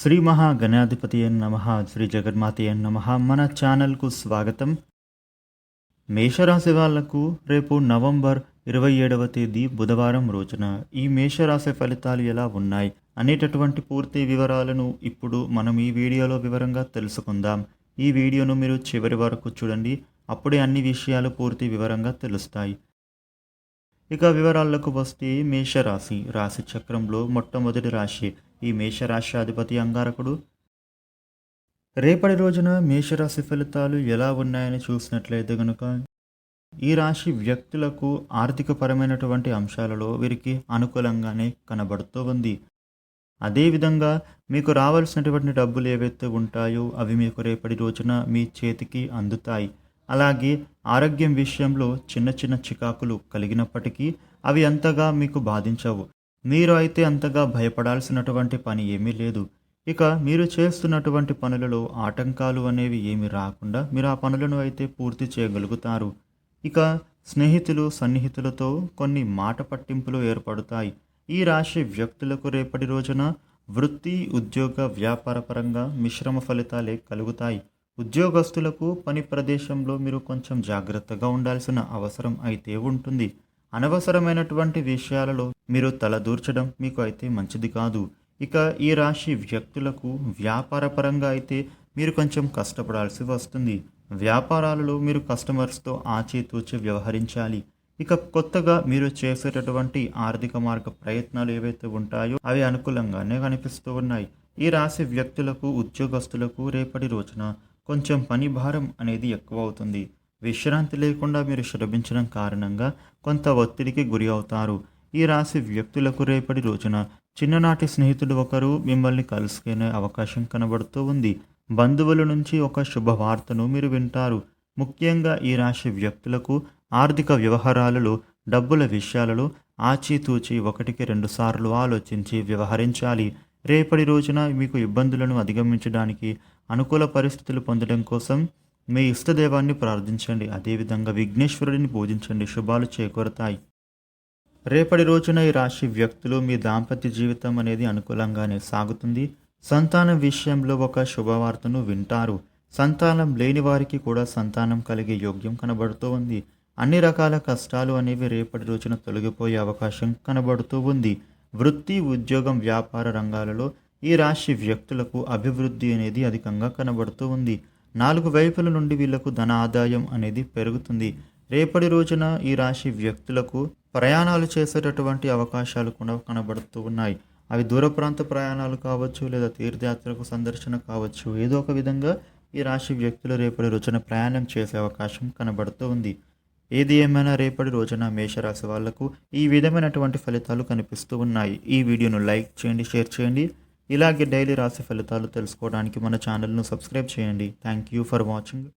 శ్రీ మహాగణాధిపతి నమ శ్రీ జగన్మాతి నమ. మన ఛానల్కు స్వాగతం. మేషరాశి వాళ్ళకు రేపు నవంబర్ ఇరవై ఏడవ తేదీ బుధవారం రోజున ఈ మేషరాశి ఫలితాలు ఎలా ఉన్నాయి అనేటటువంటి పూర్తి వివరాలను ఇప్పుడు మనం ఈ వీడియోలో వివరంగా తెలుసుకుందాం. ఈ వీడియోను మీరు చివరి వరకు చూడండి అప్పుడే అన్ని విషయాలు పూర్తి వివరంగా తెలుస్తాయి. ఇక వివరాలకు వస్తే మేషరాశి రాశి చక్రంలో మొట్టమొదటి రాశి ఈ మేషరాశి అధిపతి అంగారకుడు. రేపటి రోజున మేషరాశి ఫలితాలు ఎలా ఉన్నాయని చూసినట్లయితే గనుక ఈ రాశి వ్యక్తులకు ఆర్థికపరమైనటువంటి అంశాలలో వీరికి అనుకూలంగానే కనబడుతూ ఉంది. అదేవిధంగా మీకు రావాల్సినటువంటి డబ్బులు ఏవైతే ఉంటాయో అవి మీకు రేపటి రోజున మీ చేతికి అందుతాయి. అలాగే ఆరోగ్యం విషయంలో చిన్న చిన్న చికాకులు కలిగినప్పటికీ అవి అంతగా మీకు బాధించవు. మీరు అయితే అంతగా భయపడాల్సినటువంటి పని ఏమీ లేదు. ఇక మీరు చేస్తున్నటువంటి పనులలో ఆటంకాలు అనేవి ఏమి రాకుండా మీరు ఆ పనులను అయితే పూర్తి చేయగలుగుతారు. ఇక స్నేహితులు సన్నిహితులతో కొన్ని మాట పట్టింపులు ఏర్పడతాయి. ఈ రాశి వ్యక్తులకు రేపటి రోజున వృత్తి ఉద్యోగ వ్యాపార పరంగా మిశ్రమ ఫలితాలే కలుగుతాయి. ఉద్యోగస్తులకు పని ప్రదేశంలో మీరు కొంచెం జాగ్రత్తగా ఉండాల్సిన అవసరం అయితే ఉంటుంది. అనవసరమైనటువంటి విషయాలలో మీరు తలదూర్చడం మీకు అయితే మంచిది కాదు. ఇక ఈ రాశి వ్యక్తులకు వ్యాపారపరంగా అయితే మీరు కొంచెం కష్టపడాల్సి వస్తుంది. వ్యాపారాలలో మీరు కస్టమర్స్తో ఆచితూచి వ్యవహరించాలి. ఇక కొత్తగా మీరు చేసేటటువంటి ఆర్థిక మార్గ ప్రయత్నాలు ఏవైతే ఉంటాయో అవి అనుకూలంగానే కనిపిస్తూ ఉన్నాయి. ఈ రాశి వ్యక్తులకు ఉద్యోగస్తులకు రేపటి రోజున కొంచెం పని భారం అనేది ఎక్కువ అవుతుంది. విశ్రాంతి లేకుండా మీరు శ్రమించడం కారణంగా కొంత ఒత్తిడికి గురి అవుతారు. ఈ రాశి వ్యక్తులకు రేపటి రోజున చిన్ననాటి స్నేహితుడు ఒకరు మిమ్మల్ని కలుసుకునే అవకాశం కనబడుతూ ఉంది. బంధువుల నుంచి ఒక శుభవార్తను మీరు వింటారు. ముఖ్యంగా ఈ రాశి వ్యక్తులకు ఆర్థిక వ్యవహారాలలో డబ్బుల విషయాలలో ఆచితూచి ఒకటికి రెండు సార్లు ఆలోచించి వ్యవహరించాలి. రేపటి రోజున మీకు ఇబ్బందులను అధిగమించడానికి అనుకూల పరిస్థితులు పొందడం కోసం మీ ఇష్టదేవాన్ని ప్రార్థించండి. అదేవిధంగా విఘ్నేశ్వరుడిని పూజించండి. శుభాలు చేకూరతాయి. రేపటి రోజున ఈ రాశి వ్యక్తులు మీ దాంపత్య జీవితం అనేది అనుకూలంగానే సాగుతుంది. సంతానం విషయంలో ఒక శుభవార్తను వింటారు. సంతానం లేని వారికి కూడా సంతానం కలిగే యోగ్యం కనబడుతూ ఉంది. అన్ని రకాల కష్టాలు అనేవి రేపటి రోజున తొలగిపోయే అవకాశం కనబడుతూ ఉంది. వృత్తి ఉద్యోగం వ్యాపార రంగాలలో ఈ రాశి వ్యక్తులకు అభివృద్ధి అనేది అధికంగా కనబడుతూ ఉంది. నాలుగు వైపుల నుండి వీళ్ళకు ధన ఆదాయం అనేది పెరుగుతుంది. రేపటి రోజున ఈ రాశి వ్యక్తులకు ప్రయాణాలు చేసేటటువంటి అవకాశాలు కూడా కనబడుతూ ఉన్నాయి. అవి దూర ప్రాంత ప్రయాణాలు కావచ్చు లేదా తీర్థయాత్రకు సందర్శన కావచ్చు. ఏదో ఒక విధంగా ఈ రాశి వ్యక్తులు రేపటి రోజున ప్రయాణం చేసే అవకాశం కనబడుతూ ఉంది. ఏది ఏమైనా రేపటి రోజున మేషరాశి వాళ్ళకు ఈ విధమైనటువంటి ఫలితాలు కనిపిస్తూ ఉన్నాయి. ఈ వీడియోను లైక్ చేయండి షేర్ చేయండి. ఇలాగే డైలీ రాశి ఫలితాలు తెలుసుకోవడానికి మన ఛానల్ను సబ్స్క్రైబ్ చేయండి. Thank you for watching